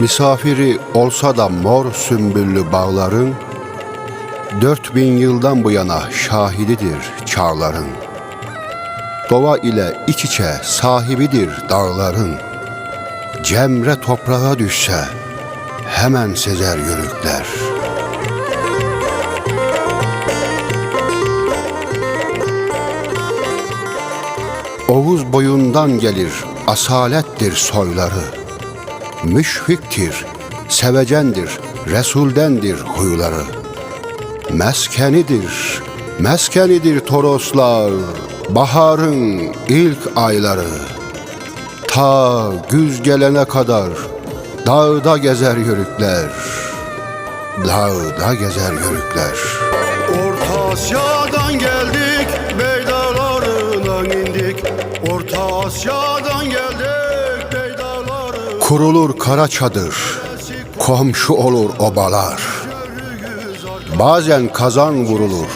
Misafiri olsa da mor sümbüllü bağların, Dört bin yıldan bu yana şahididir çağların. Doğa ile iç içe sahibidir dağların. Cemre toprağa düşse hemen sezer yörükler. Oğuz boyundan gelir asalettir soyları. Müşfiktir, sevecendir, Resuldendir huyları. Meskenidir, meskenidir Toroslar, baharın ilk ayları. Ta güz gelene kadar dağda gezer yörükler, dağda gezer yörükler. Orta Asya'dan geldik, Beydağlarından indik. Orta Asya'dan geldik, Beydağlarından Kurulur kara çadır, komşu olur obalar. Bazen kazan vurulur,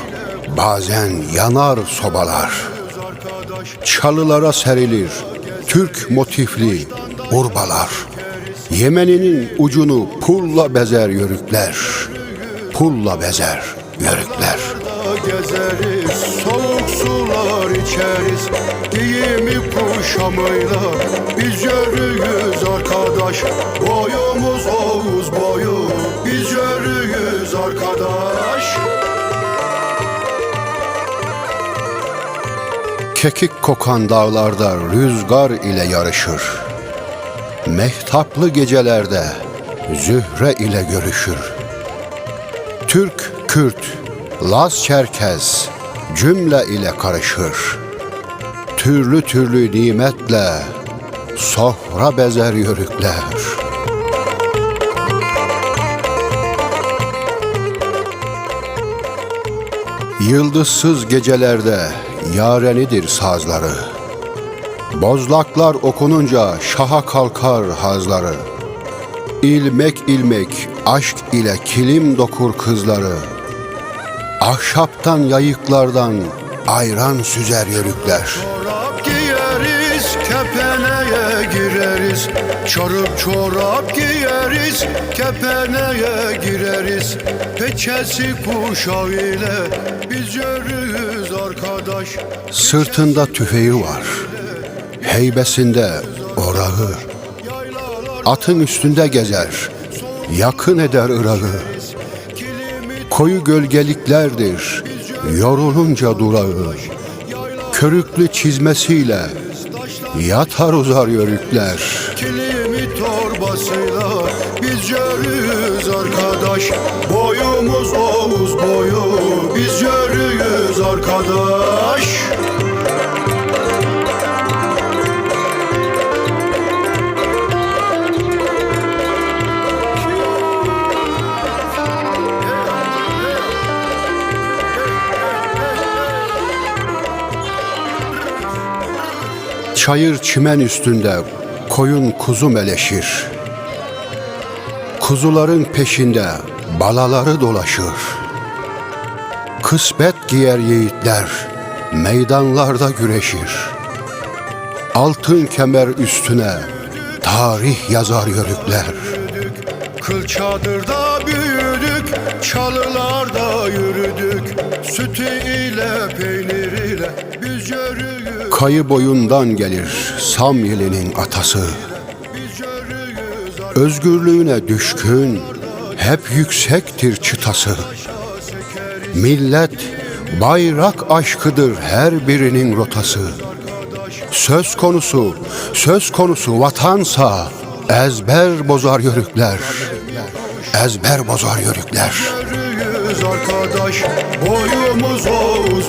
bazen yanar sobalar. Çalılara serilir, Türk motifli urbalar. Yemeninin ucunu pulla bezer yörükler, pulla bezer yörükler. gezeriz. Soğuk sular içeriz, giyimi kuşamıyla. Biz yürüyüz arkadaş, boyumuz Oğuz boyu. Biz yürüyüz arkadaş. Kekik kokan dağlarda rüzgar ile yarışır. Mehtaplı gecelerde zühre ile görüşür. Türk, Kürt, Laz, Çerkez cümle ile karışır. Türlü türlü nimetle sofra bezer yörükler. Yıldızsız gecelerde yarenidir sazları. Bozlaklar okununca şaha kalkar hazları. İlmek ilmek aşk ile kilim dokur kızları. Ahşaptan yayıklardan ayran süzer yörükler. Kepeneye gireriz. Çarıp çorap giyeriz, kepeneye gireriz. Peçesi kuşağı ile biz yürüyüz arkadaş. Sırtında tüfeği var, heybesinde orağı. Atın üstünde gezer, yakın eder ırağı. Koyu gölgeliklerdir, yorulunca durağı. Körüklü çizmesiyle yatar uzar yörükler. Kilimi torbasıyla biz yürüyüz arkadaş. Boyumuz Oğuz boyu, biz yürüyüz arkadaş. Çayır çimen üstünde koyun kuzu meleşir. Kuzuların peşinde balaları dolaşır. Kısmet giyer yiğitler, meydanlarda güreşir. Altın kemer üstüne tarih yazar yörükler. Kıl çadırda büyüdük, çalılarda yürüdük. Sütü ile peynir ile biz yürüyüz. Kayı boyundan gelir Samyeli'nin atası. Özgürlüğüne düşkün, hep yüksektir çıtası. Millet bayrak aşkıdır her birinin rotası. Söz konusu, söz konusu vatansa ezber bozar yörükler. Ezber bozar yörükler. arkadaş. Boyumuz Oğuz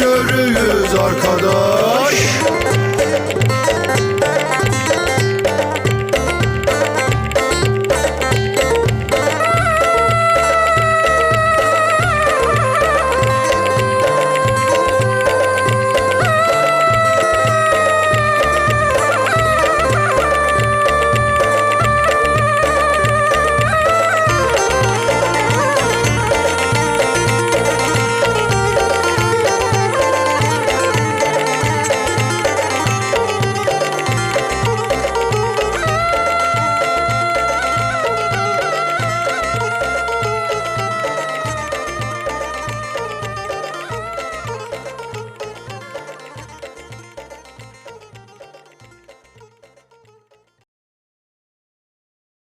yürüyüz arkadaş.